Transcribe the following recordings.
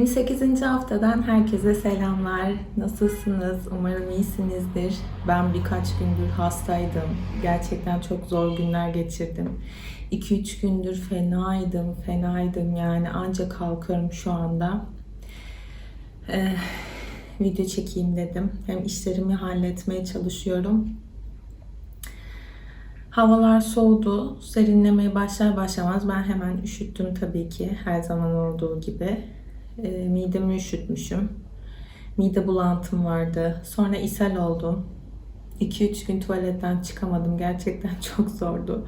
28. haftadan herkese selamlar. Nasılsınız? Umarım iyisinizdir. Ben birkaç gündür hastaydım. Gerçekten çok zor günler geçirdim. 2-3 gündür fenaydım, fenaydım yani ancak kalkıyorum şu anda. Ee, video çekeyim dedim. Hem işlerimi halletmeye çalışıyorum. Havalar soğudu. Serinlemeye başlar başlamaz ben hemen üşüttüm tabii ki. Her zaman olduğu gibi. E, midemi üşütmüşüm. Mide bulantım vardı. Sonra ishal oldum. 2-3 gün tuvaletten çıkamadım. Gerçekten çok zordu.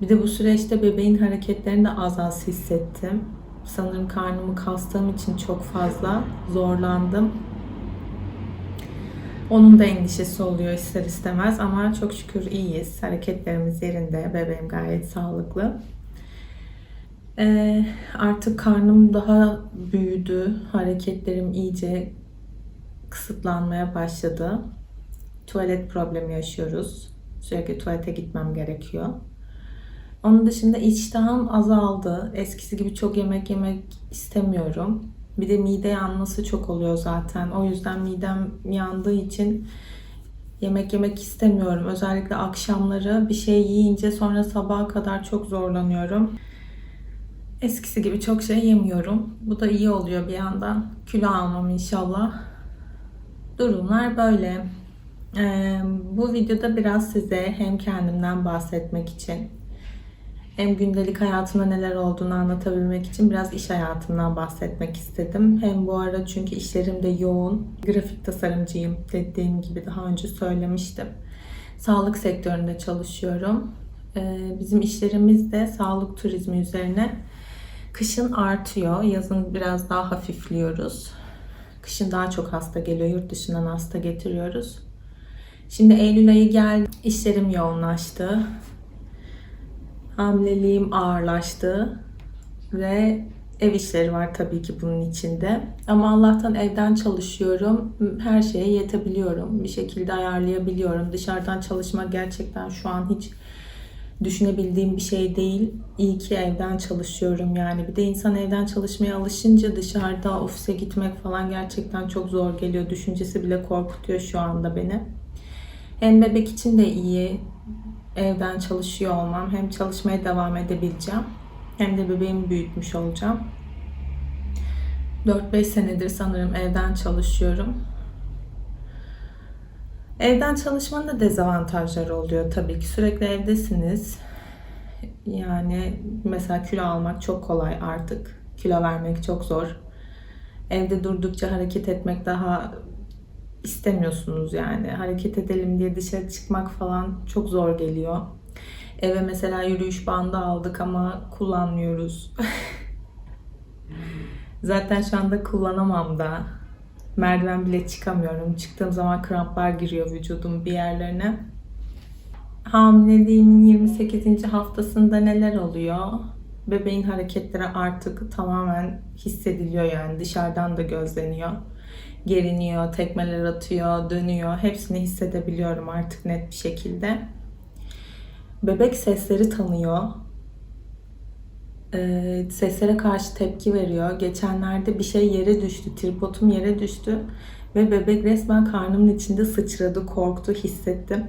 Bir de bu süreçte bebeğin hareketlerini de az az hissettim. Sanırım karnımı kastığım için çok fazla zorlandım. Onun da endişesi oluyor ister istemez ama çok şükür iyiyiz. Hareketlerimiz yerinde. Bebeğim gayet sağlıklı. Ee, artık karnım daha büyüdü. Hareketlerim iyice kısıtlanmaya başladı. Tuvalet problemi yaşıyoruz. Sürekli tuvalete gitmem gerekiyor. Onun dışında iştahım azaldı. Eskisi gibi çok yemek yemek istemiyorum. Bir de mide yanması çok oluyor zaten. O yüzden midem yandığı için yemek yemek istemiyorum. Özellikle akşamları bir şey yiyince sonra sabaha kadar çok zorlanıyorum. Eskisi gibi çok şey yemiyorum. Bu da iyi oluyor bir yandan. Kilo almam inşallah. Durumlar böyle. Ee, bu videoda biraz size hem kendimden bahsetmek için hem gündelik hayatımda neler olduğunu anlatabilmek için biraz iş hayatımdan bahsetmek istedim. Hem bu ara çünkü işlerim de yoğun. Grafik tasarımcıyım dediğim gibi daha önce söylemiştim. Sağlık sektöründe çalışıyorum. Ee, bizim işlerimiz de sağlık turizmi üzerine. Kışın artıyor, yazın biraz daha hafifliyoruz. Kışın daha çok hasta geliyor, yurt dışından hasta getiriyoruz. Şimdi Eylül ayı geldi, işlerim yoğunlaştı hamileliğim ağırlaştı ve ev işleri var tabii ki bunun içinde. Ama Allah'tan evden çalışıyorum. Her şeye yetebiliyorum. Bir şekilde ayarlayabiliyorum. Dışarıdan çalışmak gerçekten şu an hiç düşünebildiğim bir şey değil. İyi ki evden çalışıyorum yani. Bir de insan evden çalışmaya alışınca dışarıda ofise gitmek falan gerçekten çok zor geliyor. Düşüncesi bile korkutuyor şu anda beni. Hem bebek için de iyi evden çalışıyor olmam. Hem çalışmaya devam edebileceğim. Hem de bebeğimi büyütmüş olacağım. 4-5 senedir sanırım evden çalışıyorum. Evden çalışmanın da dezavantajları oluyor tabii ki. Sürekli evdesiniz. Yani mesela kilo almak çok kolay artık. Kilo vermek çok zor. Evde durdukça hareket etmek daha istemiyorsunuz yani. Hareket edelim diye dışarı çıkmak falan çok zor geliyor. Eve mesela yürüyüş bandı aldık ama kullanmıyoruz. Zaten şu anda kullanamam da. Merdiven bile çıkamıyorum. Çıktığım zaman kramplar giriyor vücudum bir yerlerine. Hamileliğimin 28. haftasında neler oluyor? Bebeğin hareketleri artık tamamen hissediliyor yani dışarıdan da gözleniyor geriniyor, tekmeler atıyor, dönüyor. Hepsini hissedebiliyorum artık net bir şekilde. Bebek sesleri tanıyor. Ee, seslere karşı tepki veriyor. Geçenlerde bir şey yere düştü, tripodum yere düştü ve bebek resmen karnımın içinde sıçradı, korktu, hissettim.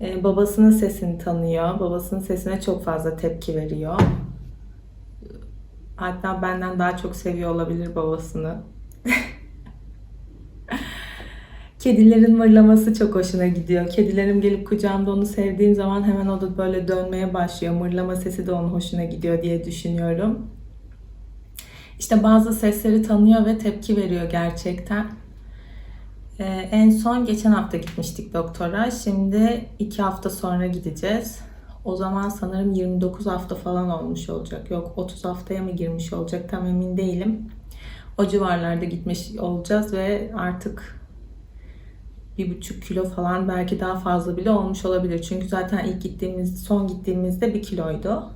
Ee, babasının sesini tanıyor. Babasının sesine çok fazla tepki veriyor. Hatta benden daha çok seviyor olabilir babasını. Kedilerin mırlaması çok hoşuna gidiyor. Kedilerim gelip kucağımda onu sevdiğim zaman hemen o da böyle dönmeye başlıyor. Mırlama sesi de onun hoşuna gidiyor diye düşünüyorum. İşte bazı sesleri tanıyor ve tepki veriyor gerçekten. Ee, en son geçen hafta gitmiştik doktora. Şimdi iki hafta sonra gideceğiz. O zaman sanırım 29 hafta falan olmuş olacak. Yok 30 haftaya mı girmiş olacak tam emin değilim. O civarlarda gitmiş olacağız ve artık bir buçuk kilo falan belki daha fazla bile olmuş olabilir. Çünkü zaten ilk gittiğimiz, son gittiğimizde bir kiloydu.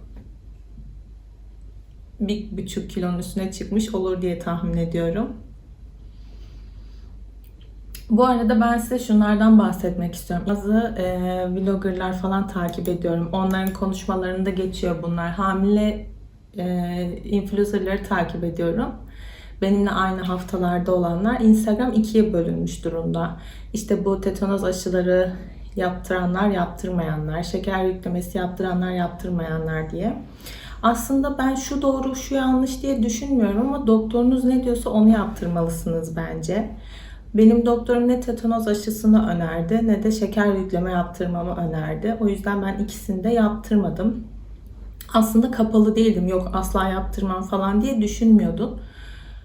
Bir buçuk kilonun üstüne çıkmış olur diye tahmin ediyorum. Bu arada ben size şunlardan bahsetmek istiyorum. Bazı e, vloggerlar falan takip ediyorum. Onların konuşmalarında geçiyor bunlar. Hamile e, influencerları takip ediyorum. Benimle aynı haftalarda olanlar. Instagram ikiye bölünmüş durumda. İşte bu tetanoz aşıları yaptıranlar, yaptırmayanlar, şeker yüklemesi yaptıranlar, yaptırmayanlar diye. Aslında ben şu doğru, şu yanlış diye düşünmüyorum ama doktorunuz ne diyorsa onu yaptırmalısınız bence. Benim doktorum ne tetanoz aşısını önerdi ne de şeker yükleme yaptırmamı önerdi. O yüzden ben ikisini de yaptırmadım. Aslında kapalı değildim. Yok asla yaptırmam falan diye düşünmüyordum.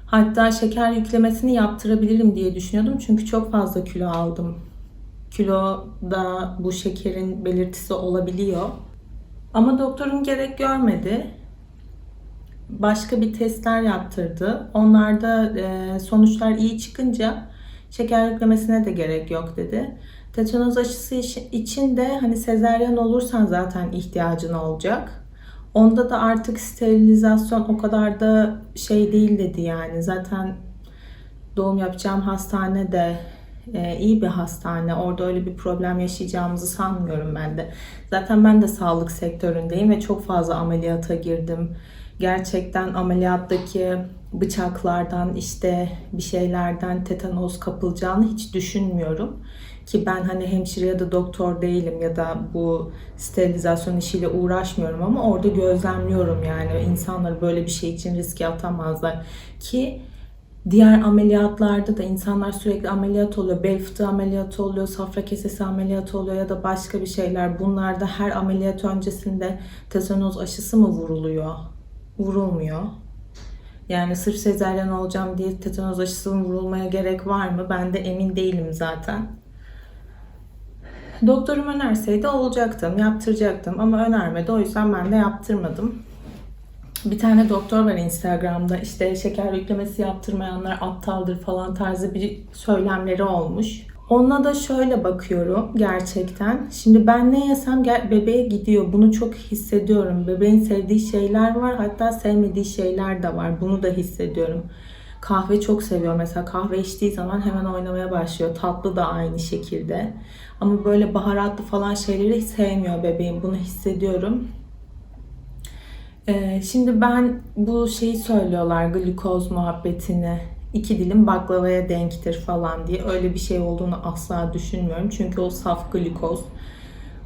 Hatta şeker yüklemesini yaptırabilirim diye düşünüyordum. Çünkü çok fazla kilo aldım. Kilo da bu şekerin belirtisi olabiliyor. Ama doktorum gerek görmedi. Başka bir testler yaptırdı. Onlarda e, sonuçlar iyi çıkınca şeker yüklemesine de gerek yok dedi. Tetanoz aşısı için de hani sezeryan olursan zaten ihtiyacın olacak. Onda da artık sterilizasyon o kadar da şey değil dedi yani. Zaten doğum yapacağım hastane de e, iyi bir hastane. Orada öyle bir problem yaşayacağımızı sanmıyorum ben de. Zaten ben de sağlık sektöründeyim ve çok fazla ameliyata girdim. Gerçekten ameliyattaki bıçaklardan işte bir şeylerden tetanoz kapılacağını hiç düşünmüyorum. Ki ben hani hemşire ya da doktor değilim ya da bu sterilizasyon işiyle uğraşmıyorum ama orada gözlemliyorum yani insanları böyle bir şey için riske atamazlar. Ki Diğer ameliyatlarda da insanlar sürekli ameliyat oluyor. Bel fıtığı ameliyatı oluyor, safra kesesi ameliyatı oluyor ya da başka bir şeyler. Bunlarda her ameliyat öncesinde tetanoz aşısı mı vuruluyor? Vurulmuyor. Yani sırf sezaryen olacağım diye tetanoz aşısı vurulmaya gerek var mı? Ben de emin değilim zaten. Doktorum önerseydi olacaktım, yaptıracaktım ama önermedi. O yüzden ben de yaptırmadım. Bir tane doktor var Instagram'da işte şeker yüklemesi yaptırmayanlar aptaldır falan tarzı bir söylemleri olmuş. Onunla da şöyle bakıyorum gerçekten. Şimdi ben ne yesem bebeğe gidiyor. Bunu çok hissediyorum. Bebeğin sevdiği şeyler var. Hatta sevmediği şeyler de var. Bunu da hissediyorum. Kahve çok seviyor. Mesela kahve içtiği zaman hemen oynamaya başlıyor. Tatlı da aynı şekilde. Ama böyle baharatlı falan şeyleri sevmiyor bebeğim. Bunu hissediyorum. Ee, şimdi ben bu şeyi söylüyorlar glukoz muhabbetini. İki dilim baklavaya denktir falan diye. Öyle bir şey olduğunu asla düşünmüyorum. Çünkü o saf glikoz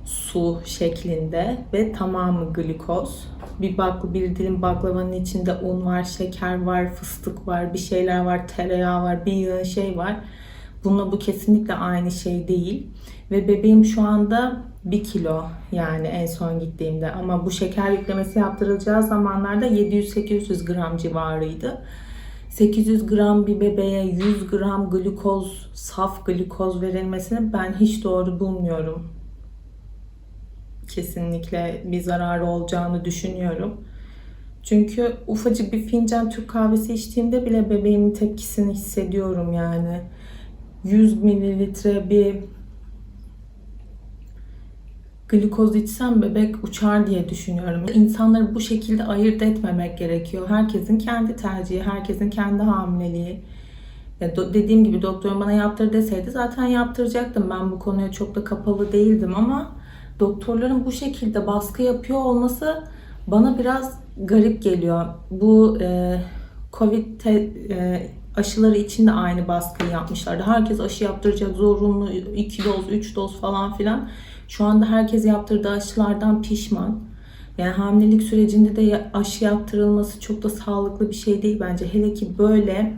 su şeklinde ve tamamı glikoz. Bir bakla bir dilim baklavanın içinde un var, şeker var, fıstık var, bir şeyler var, tereyağı var, bir yığın şey var. Bununla bu kesinlikle aynı şey değil. Ve bebeğim şu anda 1 kilo yani en son gittiğimde ama bu şeker yüklemesi yaptırılacağı zamanlarda 700-800 gram civarıydı. 800 gram bir bebeğe 100 gram glukoz, saf glukoz verilmesini ben hiç doğru bulmuyorum. Kesinlikle bir zararı olacağını düşünüyorum. Çünkü ufacık bir fincan Türk kahvesi içtiğimde bile bebeğimin tepkisini hissediyorum yani. 100 mililitre bir glikoz içsem bebek uçar diye düşünüyorum. İnsanları bu şekilde ayırt etmemek gerekiyor. Herkesin kendi tercihi, herkesin kendi hamileliği. Dediğim gibi doktorum bana yaptır deseydi zaten yaptıracaktım. Ben bu konuya çok da kapalı değildim ama doktorların bu şekilde baskı yapıyor olması bana biraz garip geliyor. Bu e, Covid te, e, aşıları için de aynı baskıyı yapmışlardı. Herkes aşı yaptıracak zorunlu 2 doz, 3 doz falan filan. Şu anda herkes yaptırdığı aşılardan pişman. Yani hamilelik sürecinde de aşı yaptırılması çok da sağlıklı bir şey değil bence. Hele ki böyle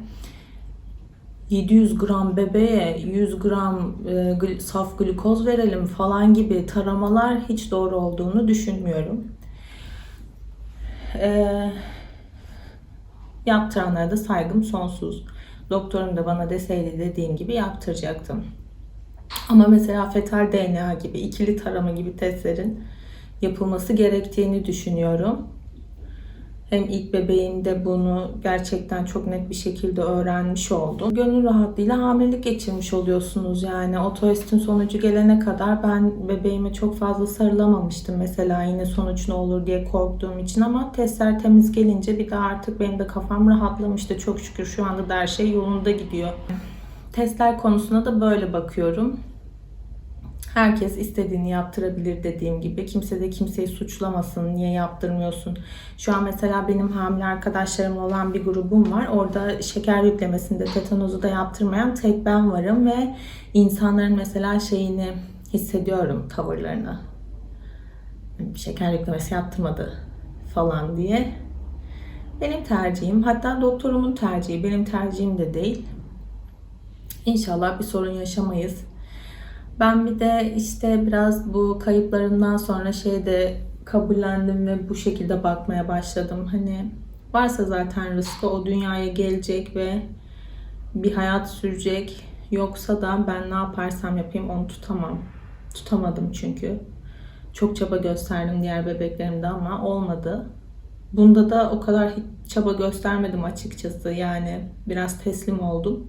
700 gram bebeğe 100 gram e, saf glukoz verelim falan gibi taramalar hiç doğru olduğunu düşünmüyorum. E, yaptıranlara da saygım sonsuz. Doktorum da bana deseydi dediğim gibi yaptıracaktım. Ama mesela fetal DNA gibi, ikili tarama gibi testlerin yapılması gerektiğini düşünüyorum. Hem ilk bebeğimde bunu gerçekten çok net bir şekilde öğrenmiş oldum. Gönül rahatlığıyla hamilelik geçirmiş oluyorsunuz yani. O testin sonucu gelene kadar ben bebeğime çok fazla sarılamamıştım mesela yine sonuç ne olur diye korktuğum için ama testler temiz gelince bir de artık benim de kafam rahatlamıştı. Çok şükür şu anda da her şey yolunda gidiyor. Testler konusuna da böyle bakıyorum. Herkes istediğini yaptırabilir dediğim gibi. Kimse de kimseyi suçlamasın. Niye yaptırmıyorsun? Şu an mesela benim hamile arkadaşlarımla olan bir grubum var. Orada şeker yüklemesinde tetanozu da yaptırmayan tek ben varım ve insanların mesela şeyini hissediyorum tavırlarını. Şeker yüklemesi yaptırmadı falan diye. Benim tercihim hatta doktorumun tercihi benim tercihim de değil. İnşallah bir sorun yaşamayız. Ben bir de işte biraz bu kayıplarımdan sonra şeyde kabullendim ve bu şekilde bakmaya başladım. Hani varsa zaten rızkı o dünyaya gelecek ve bir hayat sürecek. Yoksa da ben ne yaparsam yapayım onu tutamam. Tutamadım çünkü. Çok çaba gösterdim diğer bebeklerimde ama olmadı. Bunda da o kadar hiç çaba göstermedim açıkçası. Yani biraz teslim oldum.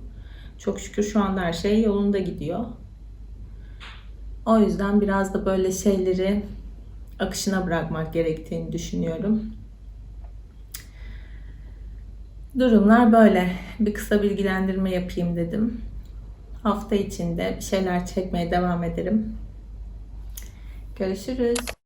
Çok şükür şu anda her şey yolunda gidiyor. O yüzden biraz da böyle şeyleri akışına bırakmak gerektiğini düşünüyorum. Durumlar böyle. Bir kısa bilgilendirme yapayım dedim. Hafta içinde bir şeyler çekmeye devam ederim. Görüşürüz.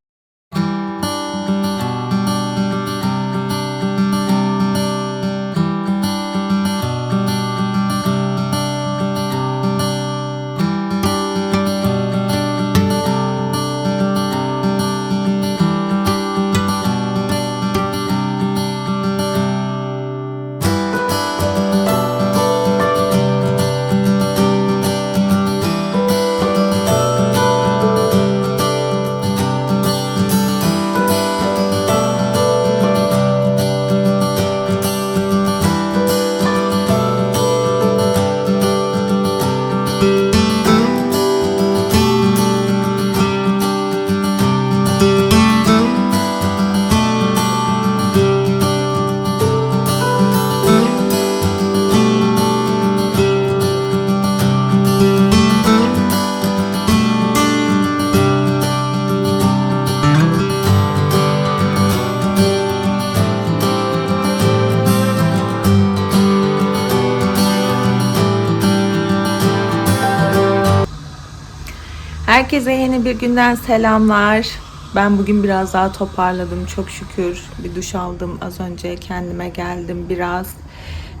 Herkese yeni bir günden selamlar. Ben bugün biraz daha toparladım çok şükür. Bir duş aldım az önce kendime geldim biraz.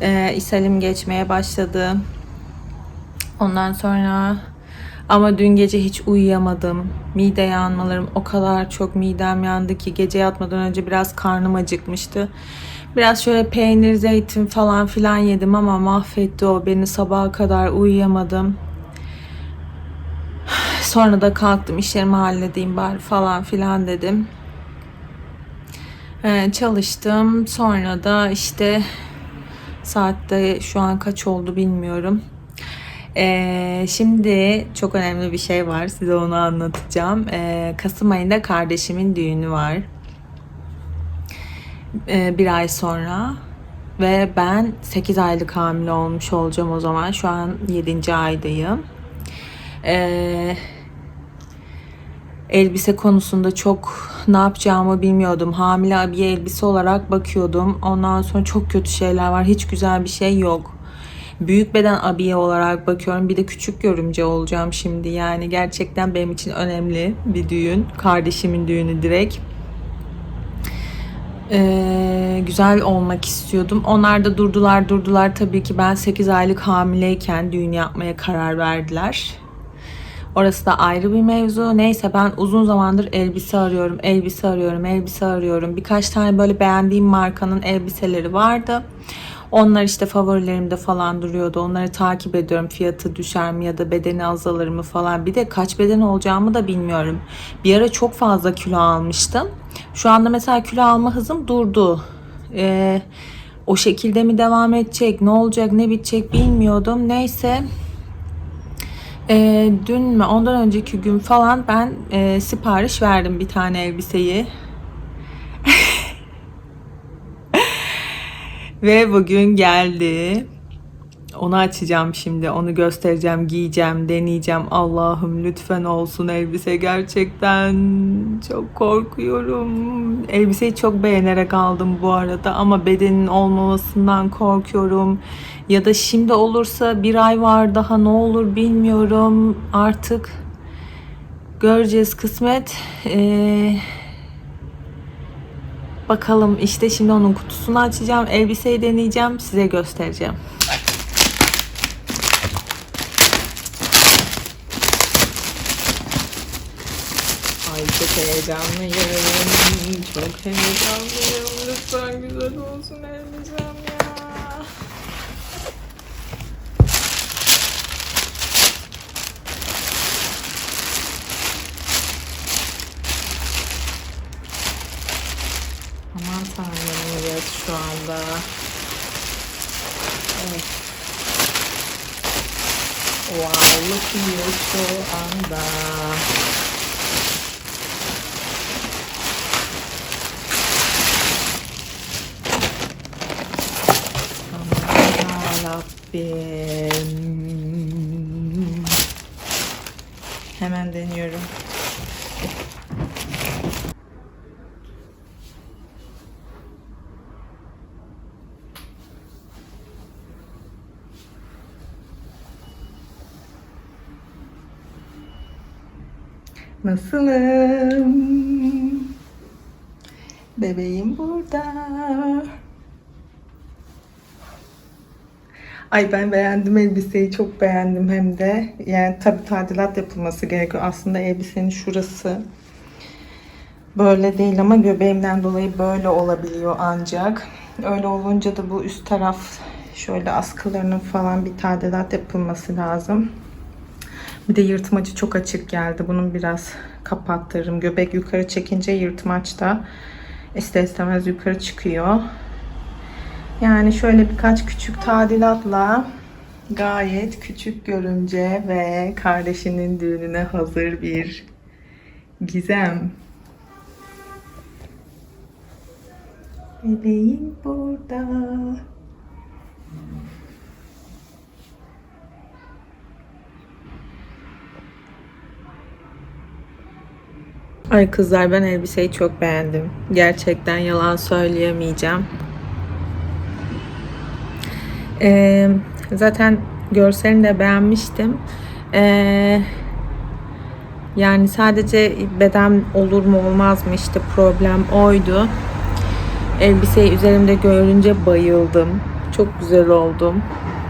Ee, ishalim geçmeye başladı. Ondan sonra ama dün gece hiç uyuyamadım. Mide yanmalarım o kadar çok midem yandı ki gece yatmadan önce biraz karnım acıkmıştı. Biraz şöyle peynir, zeytin falan filan yedim ama mahvetti o beni sabaha kadar uyuyamadım. Sonra da kalktım işlerimi halledeyim bari falan filan dedim. Ee, çalıştım. Sonra da işte saatte şu an kaç oldu bilmiyorum. Ee, şimdi çok önemli bir şey var. Size onu anlatacağım. Ee, Kasım ayında kardeşimin düğünü var. Ee, bir ay sonra. Ve ben 8 aylık hamile olmuş olacağım o zaman. Şu an 7. aydayım. Ee, elbise konusunda çok ne yapacağımı bilmiyordum. Hamile abiye elbise olarak bakıyordum. Ondan sonra çok kötü şeyler var. Hiç güzel bir şey yok. Büyük beden abiye olarak bakıyorum. Bir de küçük görümce olacağım şimdi. Yani gerçekten benim için önemli bir düğün. Kardeşimin düğünü direkt. Ee, güzel olmak istiyordum. Onlar da durdular durdular. Tabii ki ben 8 aylık hamileyken düğün yapmaya karar verdiler. Orası da ayrı bir mevzu. Neyse ben uzun zamandır elbise arıyorum, elbise arıyorum, elbise arıyorum. Birkaç tane böyle beğendiğim markanın elbiseleri vardı. Onlar işte favorilerimde falan duruyordu. Onları takip ediyorum. Fiyatı düşer mi ya da bedeni azalır mı falan. Bir de kaç beden olacağımı da bilmiyorum. Bir ara çok fazla kilo almıştım. Şu anda mesela kilo alma hızım durdu. Ee, o şekilde mi devam edecek, ne olacak, ne bitecek bilmiyordum. Neyse e, dün mü ondan önceki gün falan ben e, sipariş verdim bir tane elbiseyi. Ve bugün geldi. Onu açacağım şimdi. Onu göstereceğim, giyeceğim, deneyeceğim. Allah'ım lütfen olsun elbise gerçekten. Çok korkuyorum. Elbiseyi çok beğenerek aldım bu arada ama bedenin olmamasından korkuyorum. Ya da şimdi olursa bir ay var daha ne olur bilmiyorum. Artık Göreceğiz kısmet. Ee, bakalım işte şimdi onun kutusunu açacağım. Elbiseyi deneyeceğim. Size göstereceğim. Ay çok heyecanlıyım. Çok heyecanlıyım. Lütfen güzel olsun elbisem ya. Aman tanrım evet şu anda. Evet. Wow, bakıyor şu anda. Aman yarabbim. Hemen deniyorum. Nasılım? Bebeğim burada. Ay ben beğendim elbiseyi çok beğendim hem de. Yani tabi tadilat yapılması gerekiyor. Aslında elbisenin şurası böyle değil ama göbeğimden dolayı böyle olabiliyor ancak. Öyle olunca da bu üst taraf şöyle askılarının falan bir tadilat yapılması lazım. Bir de yırtmacı çok açık geldi. Bunun biraz kapattırırım. Göbek yukarı çekince yırtmaç da ister istemez yukarı çıkıyor. Yani şöyle birkaç küçük tadilatla gayet küçük görünce ve kardeşinin düğününe hazır bir gizem. Bebeğim burada. Ay kızlar ben elbiseyi çok beğendim. Gerçekten yalan söyleyemeyeceğim. Ee, zaten görselini de beğenmiştim. Ee, yani sadece beden olur mu olmaz mı işte problem oydu. Elbiseyi üzerimde görünce bayıldım. Çok güzel oldum.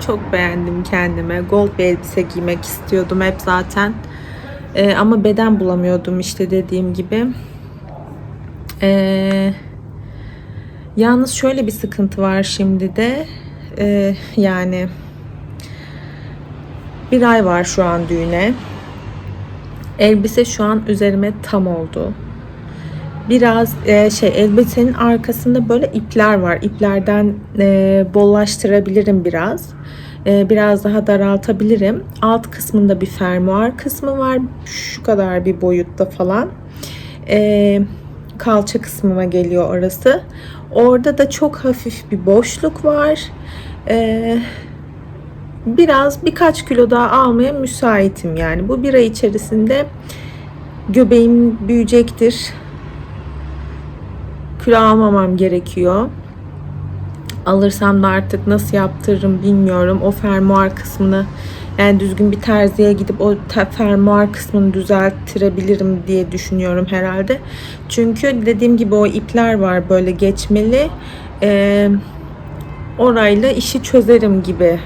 Çok beğendim kendime. Gold bir elbise giymek istiyordum hep zaten. Ee, ama beden bulamıyordum işte dediğim gibi. Ee, yalnız şöyle bir sıkıntı var şimdi de. Ee, yani bir ay var şu an düğüne. Elbise şu an üzerime tam oldu. Biraz e, şey elbisenin arkasında böyle ipler var. İplerden e, bollaştırabilirim biraz. E, biraz daha daraltabilirim. Alt kısmında bir fermuar kısmı var. Şu kadar bir boyutta falan. E, kalça kısmıma geliyor orası. Orada da çok hafif bir boşluk var. E, biraz birkaç kilo daha almaya müsaitim yani. Bu bir ay içerisinde göbeğim büyüyecektir. Kilo almamam gerekiyor. Alırsam da artık nasıl yaptırırım bilmiyorum. O fermuar kısmını yani düzgün bir terziye gidip o fermuar kısmını düzelttirebilirim diye düşünüyorum herhalde. Çünkü dediğim gibi o ipler var böyle geçmeli. Ee, orayla işi çözerim gibi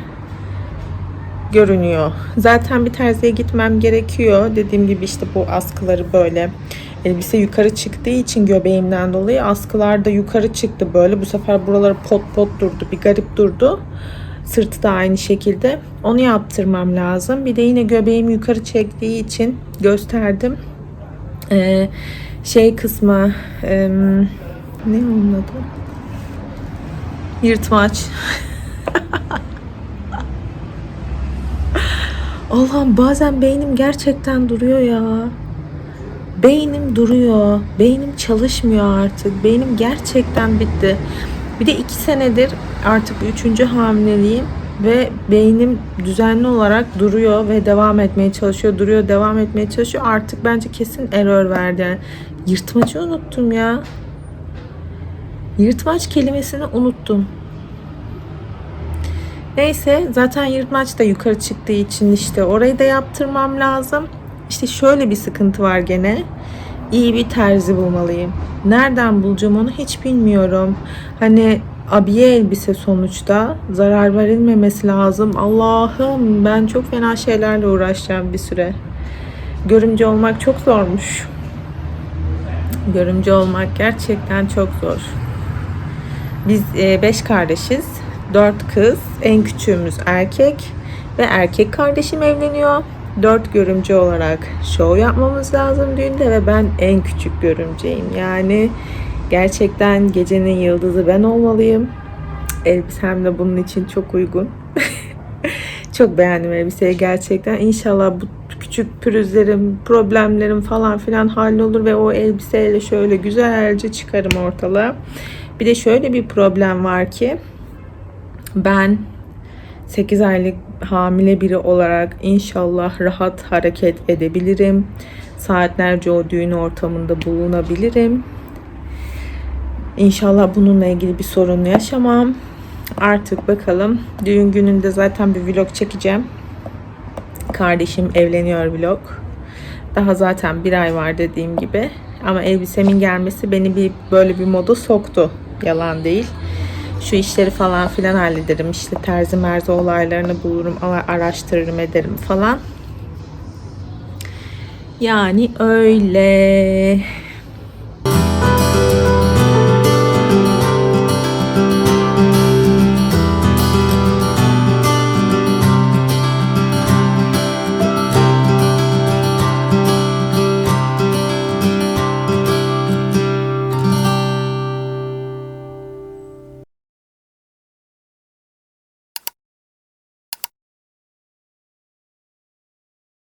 görünüyor. Zaten bir terziye gitmem gerekiyor. Dediğim gibi işte bu askıları böyle elbise yukarı çıktığı için göbeğimden dolayı askılar da yukarı çıktı böyle. Bu sefer buraları pot pot durdu. Bir garip durdu. Sırtı da aynı şekilde. Onu yaptırmam lazım. Bir de yine göbeğim yukarı çektiği için gösterdim. Ee, şey kısmı e, ne onun adı? Yırtmaç. Allah'ım bazen beynim gerçekten duruyor ya. Beynim duruyor. Beynim çalışmıyor artık. Beynim gerçekten bitti. Bir de iki senedir artık üçüncü hamileliğim ve beynim düzenli olarak duruyor ve devam etmeye çalışıyor. Duruyor, devam etmeye çalışıyor. Artık bence kesin error verdi. Yani yırtmacı unuttum ya. Yırtmaç kelimesini unuttum. Neyse zaten yırtmaç da yukarı çıktığı için işte orayı da yaptırmam lazım. İşte şöyle bir sıkıntı var gene. İyi bir terzi bulmalıyım. Nereden bulacağım onu hiç bilmiyorum. Hani abiye elbise sonuçta zarar verilmemesi lazım. Allah'ım ben çok fena şeylerle uğraşacağım bir süre. Görümce olmak çok zormuş. Görümce olmak gerçekten çok zor. Biz e, beş kardeşiz. Dört kız. En küçüğümüz erkek. Ve erkek kardeşim evleniyor. Dört görümce olarak şov yapmamız lazım düğünde ve ben en küçük görümceyim. Yani gerçekten gecenin yıldızı ben olmalıyım. Elbisem de bunun için çok uygun. çok beğendim elbiseyi gerçekten. İnşallah bu küçük pürüzlerim, problemlerim falan filan hallolur ve o elbiseyle şöyle güzelce çıkarım ortalığa. Bir de şöyle bir problem var ki ben 8 aylık hamile biri olarak inşallah rahat hareket edebilirim. Saatlerce o düğün ortamında bulunabilirim. İnşallah bununla ilgili bir sorun yaşamam. Artık bakalım. Düğün gününde zaten bir vlog çekeceğim. Kardeşim evleniyor vlog. Daha zaten bir ay var dediğim gibi. Ama elbisemin gelmesi beni bir böyle bir moda soktu. Yalan değil. Şu işleri falan filan hallederim. İşte terzi merzi olaylarını bulurum, ara- araştırırım ederim falan. Yani öyle.